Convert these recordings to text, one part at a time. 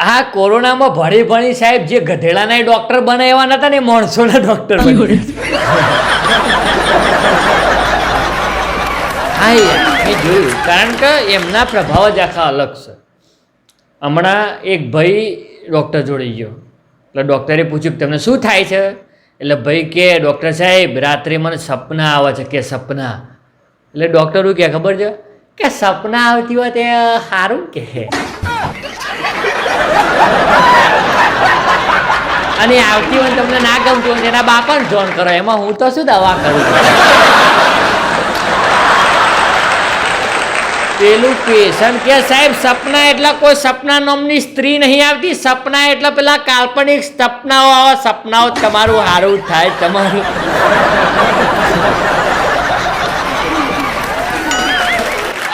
આ કોરોનામાં ભણી ભણી સાહેબ જે ગધેડાના ડોક્ટર બનાવ્યા નતા ને માણસોના ડોક્ટર હા, એ જોયું. કારણ કે એમના પ્રભાવ જ આખા અલગ છે. હમણાં એક ભાઈ ડૉક્ટર જોડે ગયો. એટલે ડૉક્ટરે પૂછ્યું કે તમને શું થાય છે? એટલે ભાઈ કે ડૉક્ટર સાહેબ, રાત્રે મને સપના આવે છે કે સપના. એટલે ડૉક્ટર શું કહે, ખબર છે? કે સપના આવતી હોય તે સારું કે અને આવતી હોય તમને ના ગમતું હોય એના બાપાને જોન કરો. એમાં હું તો શું દવા કરું? પેલું પેશન્ટ કે સાહેબ, સપના એટલે કોઈ સપના નામની સ્ત્રી નહીં આવતી? સપના એટલે પેલા કાલ્પનિક સપનાઓ આવા સપનાઓ તમારું સારું થાય, તમારું.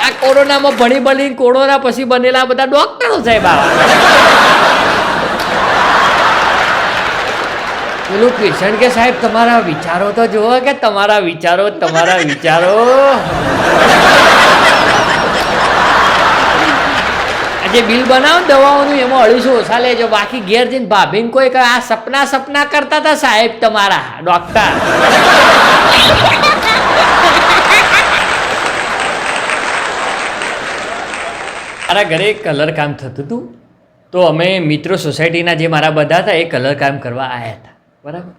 આ કોરોનામાં ભણી ભણી કોરોના પછી બનેલા બધા ડોક્ટરો સાહેબ આવા. પેલું પેશન્ટ કે સાહેબ, તમારા વિચારો તો જુઓ કે તમારા વિચારો તમારા વિચારો. જે બિલ બનાવો દવાઓનું, એમાં અઢીસો ઓછા લેજો. બાકી ઘેર જઈને ભાભીને કોઈ કહે, આ સપના સપના કરતા હતા સાહેબ તમારા, ડોક્ટર. મારા ઘરે કલર કામ થતું હતું. તો અમે મિત્રો સોસાયટીના જે મારા બધા હતા, એ કલર કામ કરવા આવ્યા હતા. બરાબર?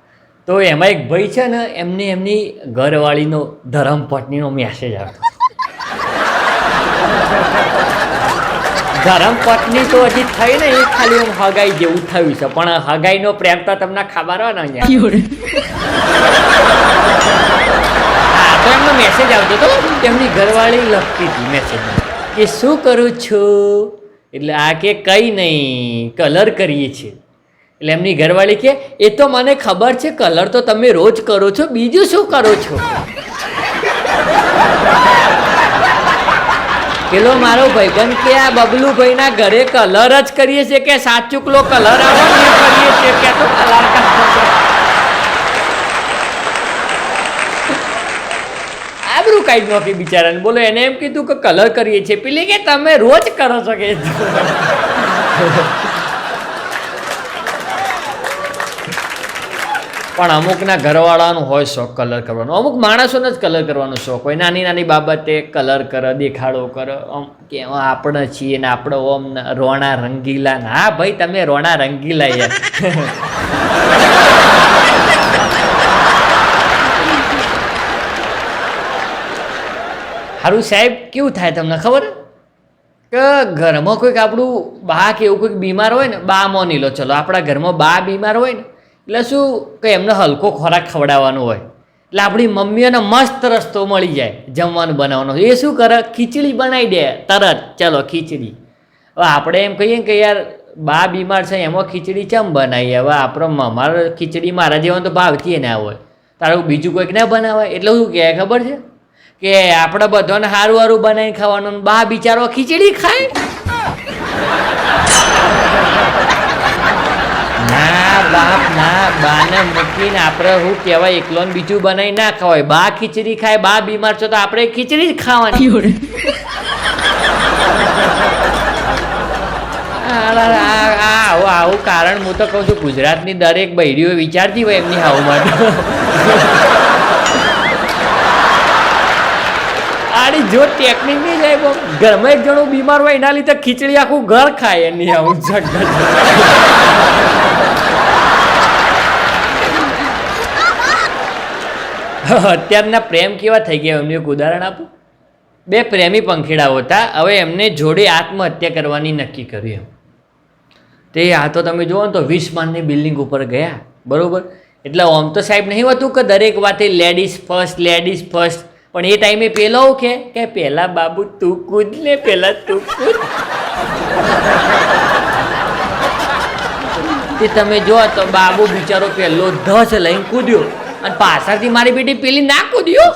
તો એમાં એક ભાઈ છે ને એમને એમની ઘરવાળીનો ધરમપત્નીનો મેસેજ આવતો. ધરમ તો હજી થઈ ને એ ખાલી આમ હગાઈ જેવું થયું છે. પણ હગાઈનો પ્રેમ તો તમને ખબર હોય ને અહીંયા. હા તો એમનો મેસેજ આવતો હતો. તેમની ઘરવાળી લખતી હતી મેસેજ કે શું કરું છું? એટલે આ કે કંઈ નહીં કલર કરીએ છીએ. એટલે એમની ઘરવાળી કે એ તો મને ખબર છે, કલર તો તમે રોજ કરો છો, બીજું શું કરો છો? પેલો મારો ભાઈબંધ કે આ બબલુભાઈના ઘરે કલર જ કરીએ છીએ કે સાચુકલો કલર કરીએ છીએ કે તો કલર આબરું કાઢી નોખી બિચારાને. બોલો, એને એમ કીધું કે કલર કરીએ છીએ. પેલી કે, તમે રોજ કરો છો કે? પણ અમુકના ઘરવાળાનું હોય શોખ કલર કરવાનો. અમુક માણસોને જ કલર કરવાનો શોખ હોય. નાની નાની બાબતે કલર કરે, દેખાડો કરે, આમ કે આપણે છીએ ને આપણે ઓમ રોણા રંગીલા હા ભાઈ, તમે રોણા રંગીલા યાર. સારું સાહેબ, કેવું થાય તમને ખબર? કે ઘરમાં કોઈક આપણું બા કે એવું કોઈક બીમાર હોય ને, બા મોની લો, ચલો. આપણા ઘરમાં બા બીમાર હોય ને એટલે શું કે એમને હલકો ખોરાક ખવડાવવાનો હોય. એટલે આપણી મમ્મીઓને મસ્ત રસ્તો મળી જાય જમવાનું બનાવવાનો. એ શું કરે? ખીચડી બનાવી દે તરત. ચલો, ખીચડી. હવે આપણે એમ કહીએ કે યાર, બા બીમાર છે, એમાં ખીચડી ચમ બનાવી હવે આપણો મારો ખીચડી મારા જેવાનું તો ભાવતી ના હોય. તારું બીજું કોઈક ના બનાવાય? એટલે શું કહે? ખબર છે? કે આપણે બધાને સારું સારું બનાવીને ખાવાનું બા બિચારો ખીચડી ખાય ના બાપ ના બાને આપણે શું કહેવાય એકલો બીજું બનાવી ના ખવાય બા ખીચડી ખાય બા બીમાર છો તો આપણે ખીચડી જ ખાવાની. આવું આવું કારણ હું તો કહું છું ગુજરાતની દરેક બૈરીઓ વિચારતી હોય એમની હાવ માટે. આની જો ટેકનિક નહીં જાય ઘરમાં એક જણું બીમાર હોય એના લીધે ખીચડી આખું ઘર ખાય એની આવું જગત અત્યારના પ્રેમ કેવા થઈ ગયા? એમનું એક ઉદાહરણ આપું. બે પ્રેમી પંખીડાઓ હતા, હવે એમને જોડે આત્મહત્યા કરવાની નક્કી કરી એમ. તે આ તો તમે જુઓ ને તો વીસ માળની બિલ્ડિંગ ઉપર ગયા, બરાબર? એટલે આમ તો સાહેબ નહીં હોતું કે દરેક વાતે લેડીઝ ફર્સ્ટ લેડીઝ ફર્સ્ટ પણ એ ટાઈમે પેલો કે કે પેલા બાબુ તું કૂદ ને પેલા તું કૂદ. તે તમે જો તો બાબુ બિચારો પહેલો ધસ લઈને કૂદ્યો. અને પાછળથી મારી બેટી પેલી ના કૂદ્યો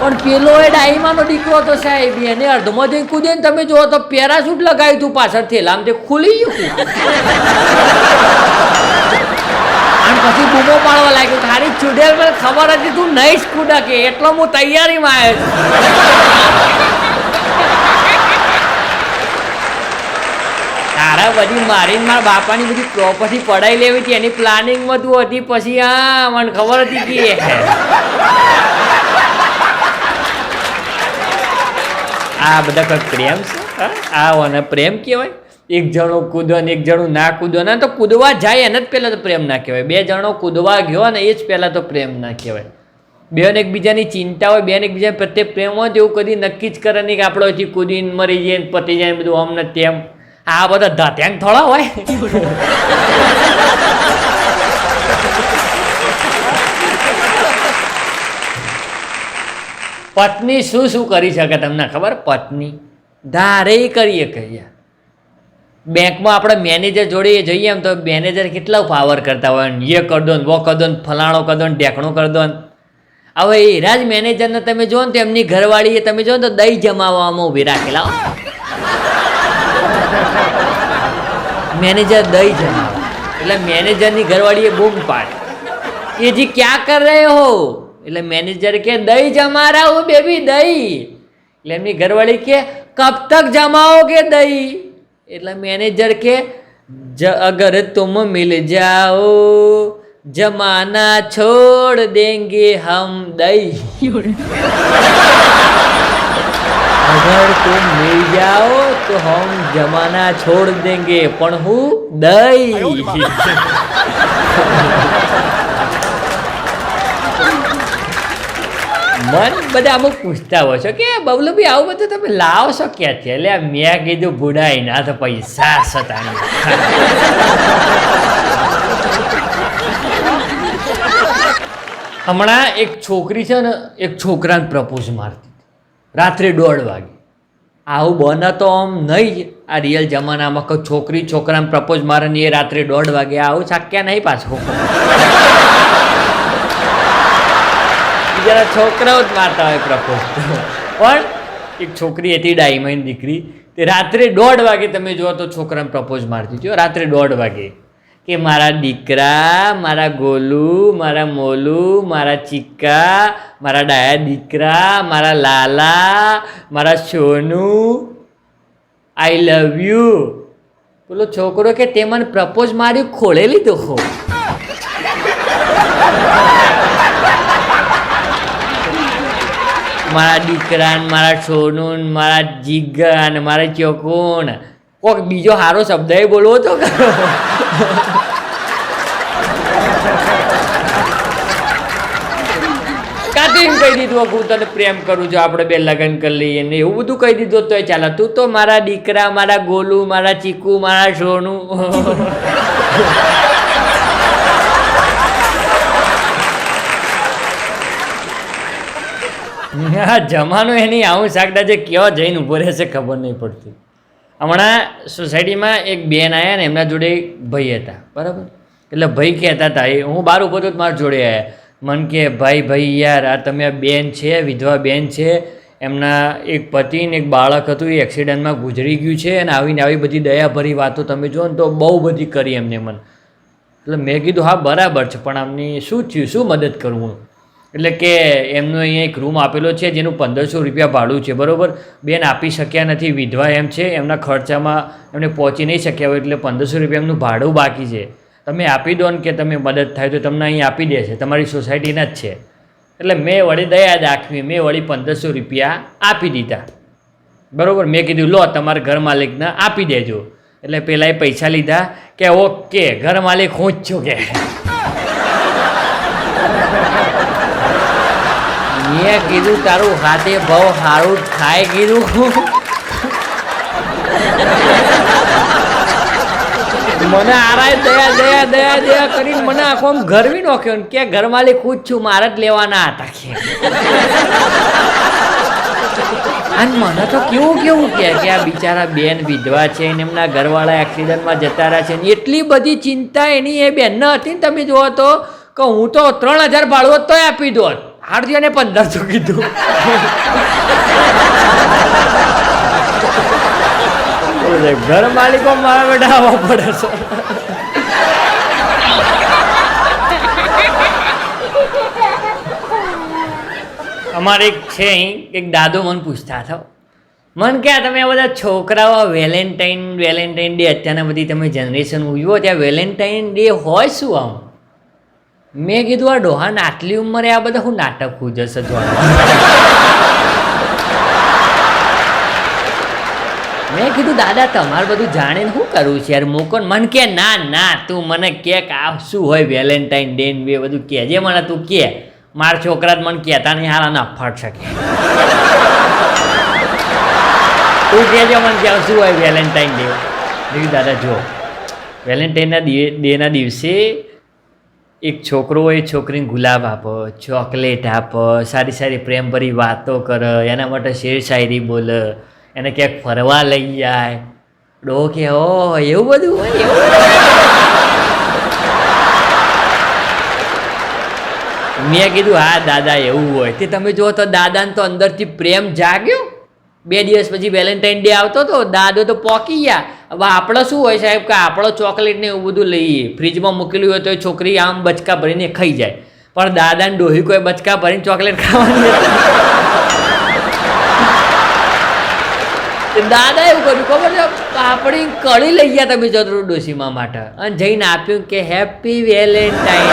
પણ પેલો એ ડાઈમાનો દીકરો તો સાહેબ, એને અડધમાં જઈને કૂદે ને તમે જુઓ તો પેરાશૂટ લગાવ્યું તું પાછળ થેલામ તે ખુલી ગયું અને પછી બૂમો પાડવા લાગ્યો. તારી ચુડેલ મને ખબર હતી તું નહીં જ કૂદા એટલો હું તૈયારીમાં આવ્યો છું. આ બધી મારી મારા બાપાની બધી પ્રોપર્ટી પડાઈ લેવી હતી, એની પ્લાનિંગ બધું હતી, પછી હા મને ખબર હતી કે આ બધા કંઈક પ્રેમ છે આ અને પ્રેમ કહેવાય. એક જણો કૂદો ને એક જણું ના કૂદો, ને તો કૂદવા જાય એને જ પહેલાં તો પ્રેમ ના કહેવાય. બે જણો કૂદવા ગયો ને એ જ પહેલાં તો પ્રેમ ના કહેવાય. બેન એકબીજાની ચિંતા હોય બેન એકબીજા પ્રત્યે પ્રેમ હોય તો એવું કદી નક્કી જ કરે નહીં કે આપણો હજી કૂદીને મરી જાય પતી જાય બધું આમ ને તેમ. આ બધા ધાત્યાંગ થોડા હોય. પત્ની શું શું કરી શકે તમને ખબર? પત્ની ધારે કરીએ કહીએ. બેંકમાં આપણે મેનેજર જોડે જઈએ એમ તો મેનેજર કેટલા પાવર કરતા હોય? ને એ કર દો ને, વો કર દો ને, ફલાણો કર દો ને, ઢેકણું કર દો ને. હવે એ રાજ મેનેજરને તમે જો ને તો એમની ઘરવાળીએ તમે જો ને તો દહીં જમાવવામાં ઊભી રાખેલા હો. મેનેજર દઈ જમાવા એટલે મેનેજરની ઘરવાળીએ બૂમ પાડી. એ જી ક્યાં કર રહે હો? એટલે મેનેજર કે દહીં જમા રહા હું બેબી દહીં એટલે એમની ઘરવાળી કે, કબ તક જમાવો કે દહીં એટલે મેનેજર કે અગર તુમ મિલ જાઓ, જમાના છોડ દેંગે હમ દહીં अगर तुम मिल जाओ तो हम जमाना छोड़ देंगे પણ હું દહીં મન બધા અમુક પૂછતા હોય છો કે બબલુ ભાઈ આવું બધું તમે લાવો છો ક્યાંથી એટલે આ મેં કીધું બુડાઈ ના તો પૈસા સતાણી હમણાં એક છોકરી છે ને એક છોકરાને પ્રપોઝ મારતી હતી. રાત્રે દોઢ વાગે. આવું બને તો આમ નહીં. જ. આ રિયલ જમાનામાં કોઈ છોકરી છોકરાને પ્રપોઝ મારે ને એ રાત્રે દોઢ વાગે આવું શક્ય નહીં પાછું. બીજા છોકરાઓ જ મારતા હોય પ્રપોઝ પણ એક છોકરી હતી ડાયમંડ દીકરી. તે રાત્રે દોઢ વાગે તમે જુઓ તો છોકરાને પ્રપોઝ મારતી હતી. રાત્રે દોઢ વાગે. કે મારા દીકરા, મારા ગોલુ, મારા મોલુ, મારા ચિક્કા, મારા ડાયા દીકરા, મારા લાલા, મારા સોનુ આઈ લવ યુ પેલો છોકરો કે તે મને પ્રપોઝ માર્યું, ખોળે લીધો હો. મારા દીકરા મારા સોનુ મારા જીગા અને મારા ચોકુન. કોક બીજો સારો શબ્દ એ બોલવો તો ખરો. કાતે કહી દીધું હું તને પ્રેમ કરું છું, આપણે બે લગ્ન કરી લઈએ. ને એવું બધું કહી દીધું તોય ચાલે. તું તો મારા દીકરા, મારા ગોલુ, મારા ચીકુ, મારા સોનું. જમાનો એની આવું શાકડા જે કેવા જઈને ઊભો રહેશે ખબર નહીં પડતી. હમણાં સોસાયટીમાં એક બેન આવ્યા ને એમના જોડે એક ભાઈ હતા, બરાબર? એટલે ભાઈ કહેતા હતા, એ, હું બહાર ઊભો તો મારા જોડે આવ્યા મન કે, ભાઈ ભાઈ યાર, આ તમે બેન છે વિધવા બેન છે, એમના એક પતિ ને એક બાળક હતું, એ એક્સિડન્ટમાં ગુજરી ગયું છે અને આવીને આવી બધી દયાભરી વાતો તમે જુઓ ને તો બહુ બધી કરી એમને મન. એટલે મેં કીધું, હા, બરાબર છે, પણ આમની શું થયું, શું મદદ કરું હું? એટલે કે એમનો અહીંયા એક રૂમ આપેલો છે જેનું પંદરસો રૂપિયા ભાડું છે, બરાબર? બેન આપી શક્યા નથી, વિધવા એમ છે, એમના ખર્ચામાં એમને પહોંચી નહીં શક્યા હોય એટલે પંદરસો રૂપિયા એમનું ભાડું બાકી છે. તમે આપી દો ને કે તમે મદદ થાય તો તમને અહીં આપી દેશે, તમારી સોસાયટીના જ છે. એટલે મેં વળી દયા દાખવી, મેં વળી પંદરસો રૂપિયા આપી દીધા. બરાબર? મેં કીધું, લો, તમારા ઘર માલિકને આપી દેજો. એટલે પહેલાં એ પૈસા લીધા કે, ઓકે, ઘર માલિક, હું જ છું કે. મેં કીધું તારું હાથે બહુ સારું થાય કીધું. મને આરાય દયા દયા દયા દયા કરીને મને આખો આમ ગરમી નાખ્યો ને કે ઘર માલિક હું છું, મારે જ લેવાના હતા કે. અને મને તો કેવું કેવું કે આ બિચારા બેન વિધવા છે ને એમના ઘરવાળા એક્સિડન્ટમાં જતા રહ્યા છે ને એટલી બધી ચિંતા એની એ બેનને હતી ને તમે જુઓ તો, કે હું તો ત્રણ હજાર ભાડું તોય આપી દો હાર્દિયાને પંદરસો કીધું. ઘર માલિકો મારા બેટા આવવા પડે છે. અમારે એક છે અહીં, એક દાદો મને પૂછતા હતા. મન કે તમે આ બધા છોકરાઓ વેલેન્ટાઇન વેલેન્ટાઇન ડે, અત્યારના બધી તમે જનરેશન ઉજવો, ત્યાં વેલેન્ટાઇન ડે હોય શું આમ? મેં કીધું, આ ડોહાને આટલી ઉંમરે આ બધા હું નાટક જશે જોવાનું મેં કીધું, દાદા, તમારે બધું જાણીને શું કરવું છે યાર? મૂકો મન કે, ના ના, તું મને કે આ શું હોય વેલેન્ટાઇન ડે બે બધું કહેજે મને તું કે. મારા છોકરા મને કહેતા નહીં, હાલ ના ફટ શકે તું કહેજે મને કે શું હોય વેલેન્ટાઇન ડે. દાદા, જો, વેલેન્ટાઇનના ડેના દિવસે એક છોકરો હોય છોકરીને ગુલાબ આપો, ચોકલેટ આપો, સારી સારી પ્રેમભરી વાતો કરે, એના માટે શેર શાયરી બોલે, એને ક્યાંક ફરવા લઈ જાય ડો કે ઓ એવું બધું? હોય એવું મેં કીધું, હા, દાદા, એવું હોય. તે તમે જુઓ તો દાદાને તો અંદરથી પ્રેમ જાગ્યો. બે દિવસ પછી વેલેન્ટાઇન ડે આવતો તો દાદો તો પોકી ગયા. હવે આપણે શું હોય સાહેબ કે આપણો ચોકલેટ ને એવું બધું લઈએ. ફ્રીજમાં મૂકેલું હોય તો એ છોકરી આમ બચકા ભરીને ખાઈ જાય. પણ દાદાને ડોહી કોઈ બચકા ભરીને ચોકલેટ ખાવાની. દાદા એવું કર્યું, ખબર છે? પાપડી કળી લઈ ગયા તમે ચતુર ડોશીમાં માટે. અને જઈને આપ્યું કે હેપી વેલેન્ટાઇન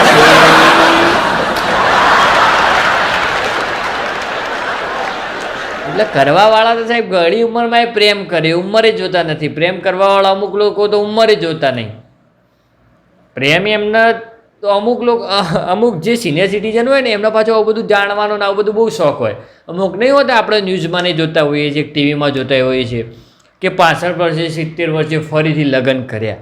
એટલે કરવાવાળા તો સાહેબ ઘણી ઉંમરમાં એ પ્રેમ કરે, ઉંમરે જોતા નથી. પ્રેમ કરવાવાળા અમુક લોકો તો ઉંમરે જોતા નહીં. પ્રેમ એમના તો અમુક લોકો અમુક જે સિનિયર સિટીઝન હોય ને, એમના પાછો આવું બધું જાણવાનો ને આવું બધું બહુ શોખ હોય. અમુક નહીં હોતા, આપણે ન્યૂઝમાં નહીં જોતા હોઈએ છીએ, ટીવીમાં જોતા હોઈએ છીએ, કે પાસઠ વર્ષે, સિત્તેર વર્ષે ફરીથી લગ્ન કર્યા.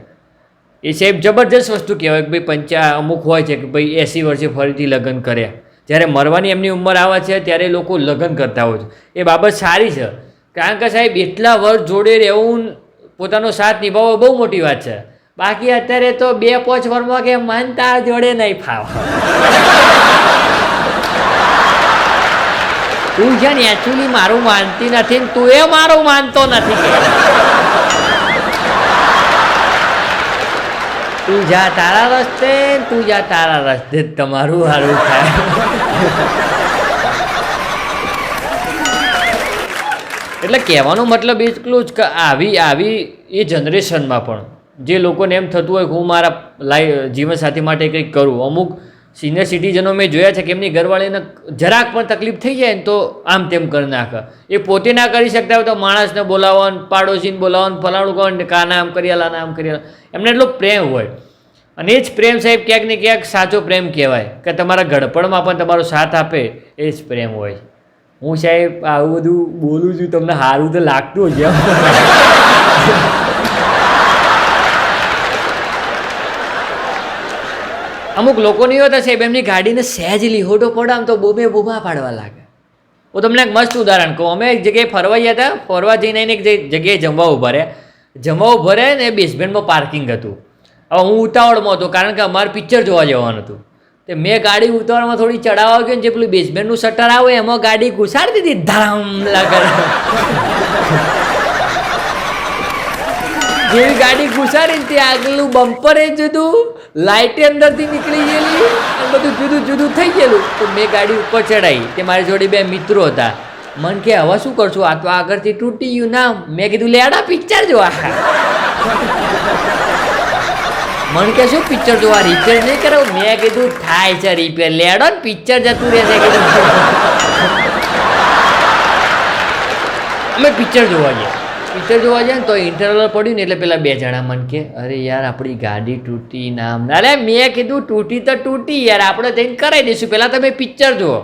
એ સાહેબ જબરજસ્ત વસ્તુ કહેવાય કે ભાઈ પંચા, અમુક હોય છે કે ભાઈ એંસી વર્ષે ફરીથી લગ્ન કર્યા. જ્યારે મરવાની એમની ઉંમર આવે છે, ત્યારે લોકો લગ્ન કરતા હોય છે. એ બાબત સારી છે. કારણ કે સાહેબ, એટલા વર્ષ જોડે રહેવું પોતાનો સાથ નિભાવવો બહુ મોટી વાત છે. બાકી અત્યારે તો બે પાંચ વર્ષમાં કે માનતા જોડે નહીં ફાવ. તું છે ને એકચ્યુઅલી મારું માનતી નથી તું એ મારું માનતો નથી તું જા તારા રસ્તે તું જા તારા રસ્તે તમારું સારું થાય. એટલે કહેવાનો મતલબ એટલું જ કે આવી આવી એ જનરેશનમાં પણ જે લોકોને એમ થતું હોય કે હું મારા લાઈ જીવનસાથી માટે કંઈક કરું, અમુક સિનિયર સિટીઝનો મેં જોયા છે કે એમની ઘરવાળીને જરાક પણ તકલીફ થઈ જાય ને તો આમ તેમ કરી નાખે. એ પોતે ના કરી શકતા હોય તો માણસને બોલાવવાનું, પાડોશીને બોલાવવાનું, ફલાણું કહો કાના આમ કરી આલા આમ કરી એમને એટલો પ્રેમ હોય. અને એ જ પ્રેમ સાહેબ ક્યાંક ને ક્યાંક સાચો પ્રેમ કહેવાય. કે તમારા ઘડપણમાં પણ તમારો સાથ આપે એ જ પ્રેમ હોય. હું સાહેબ આવું બધું બોલું છું, તમને સારું તો લાગતું જ અમુક લોકોની હોય સાહેબ, એમની ગાડીને સહેજ લીહોટો પડે, આમ તો બોબે બોબા પાડવા લાગે. હું તમને એક મસ્ત ઉદાહરણ કહું. અમે એક જગ્યાએ ફરવા ગયા હતા, ફરવા જઈને એક જગ્યાએ જમવા ઊભા રહ્યા. જમવા ઊભા રહ્યા ને બેસમેન્ટમાં પાર્કિંગ હતું. હવે હું ઉતાવળમાં હતો, કારણ કે અમારે પિક્ચર જોવા જવાનું હતું. તે મેં ગાડી ઉતાવળમાં થોડી ચડાવવા ગયો ને જે પેલું બેસમેન્ટનું શટર આવે, એમાં ગાડી ઘુસાડી દીધી ધામ લાગે. જેવી ગાડી ઘુસાડી તે આગળનું બમ્પર એ જુદું લાઇટે અંદરથી નીકળી ગયેલી અને બધું જુદું જુદું થઈ ગયેલું. તો મેં ગાડી ઉપર ચડાવી તે મારી જોડે બે મિત્રો હતા. મન કે, હવે શું કરશું? આ તો આગળથી તૂટી ગયું. ના, મેં કીધું, લેડા પિક્ચર જોવા. મન કે, શું પિક્ચર જોવા? રિપેર નહીં કરો મેં કીધું, થાય છે રિપેર લેડો ને પિક્ચર જતું રહેશે. કીધું અમે પિક્ચર જોવા ગયા. પિક્ચર જોવા જાય ને તો ઇન્ટરવલ પડ્યું ને એટલે પેલા બે જણા મન કે, અરે યાર, આપણી ગાડી તૂટી નામ. અરે મેં કીધું, તૂટી તો તૂટી યાર, આપણે જઈને કરાવી દઈશું. પહેલાં તમે પિક્ચર જુઓ.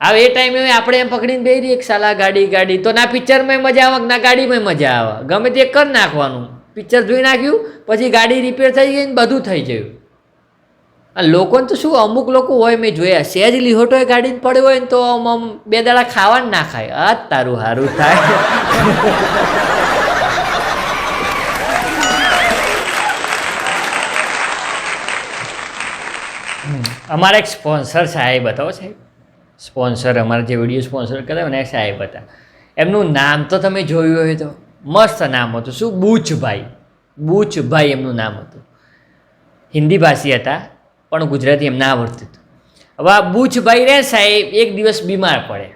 હવે એ ટાઈમે આપણે એમ પકડીને બે એક સાલા, ગાડી ગાડી. તો ના પિક્ચરમાં મજા આવે ના, ગાડીમાં મજા આવે. ગમે તે કરી નાખવાનું. પિક્ચર જોઈ નાખ્યું, પછી ગાડી રિપેર થઈ ગઈ ને બધું થઈ ગયું. લોકોને તો શું, અમુક લોકો હોય મેં જોયા સહેજ લીહોટો એ ગાડી પડ્યો હોય ને તો આમ આમ બે દાડા ખાવાનું ના ખાય. આ જ તારું સારું થાય. અમારા એક સ્પોન્સર સાહેબ હતા સાહેબ. સ્પોન્સર, અમારા જે વીડિયો સ્પોન્સર કર્યા ને સાહેબ હતા. એમનું નામ તો તમે જોયું હોય તો. મસ્ત નામ હતું. શું? બુચભાઈ. બુચભાઈ એમનું નામ હતું. હિન્દી ભાષી હતા. પણ ગુજરાતી એમને આવડતું હતું. હવે આ બુચભાઈ રહે સાહેબ, એક દિવસ બીમાર પડે.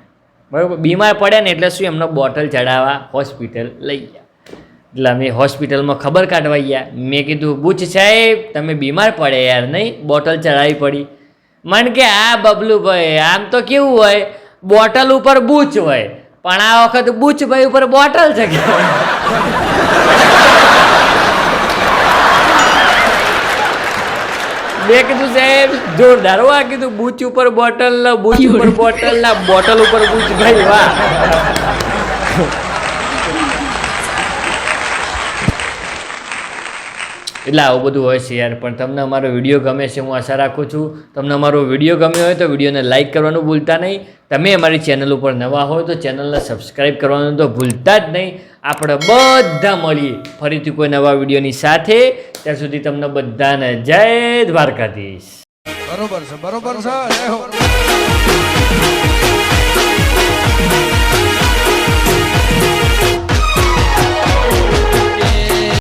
બરાબર? બીમાર પડે ને એટલે શું એમનો બોટલ ચડાવવા હોસ્પિટલ લઈ ગયા. એટલે અમે હોસ્પિટલમાં ખબર કાઢવા ગયા. મેં કીધું, બુચ સાહેબ, તમે બીમાર પડે યાર, નહીં? બોટલ ચડાવી પડી. મને કે આ બબલુભાઈ આમ તો કેવું હોય? બોટલ ઉપર બૂચ હોય. પણ આ વખત બૂચભાઈ ઉપર બોટલ છે કે મેં કીધું સાહેબ જોરદાર હો કીધું બૂચ ઉપર બોટલ ના બૂચ ઉપર બોટલ ના બોટલ ઉપર બૂચ ભાઈ વાહ. એટલે આવું બધું હોય છે યાર પણ તમને અમારો વીડિયો ગમે છે હું આશા રાખું છું. તમને અમારો વીડિયો ગમ્યો હોય તો વિડીયોને લાઇક કરવાનું ભૂલતા નહીં. તમે અમારી ચેનલ ઉપર નવા હોય તો ચેનલને સબસ્ક્રાઈબ કરવાનું તો ભૂલતા જ નહીં. આપણે બધા મળીએ ફરીથી કોઈ નવા વિડીયોની સાથે. ત્યાં સુધી તમને બધાને જય દ્વારકાધીશ. બરોબર છે બરોબર છે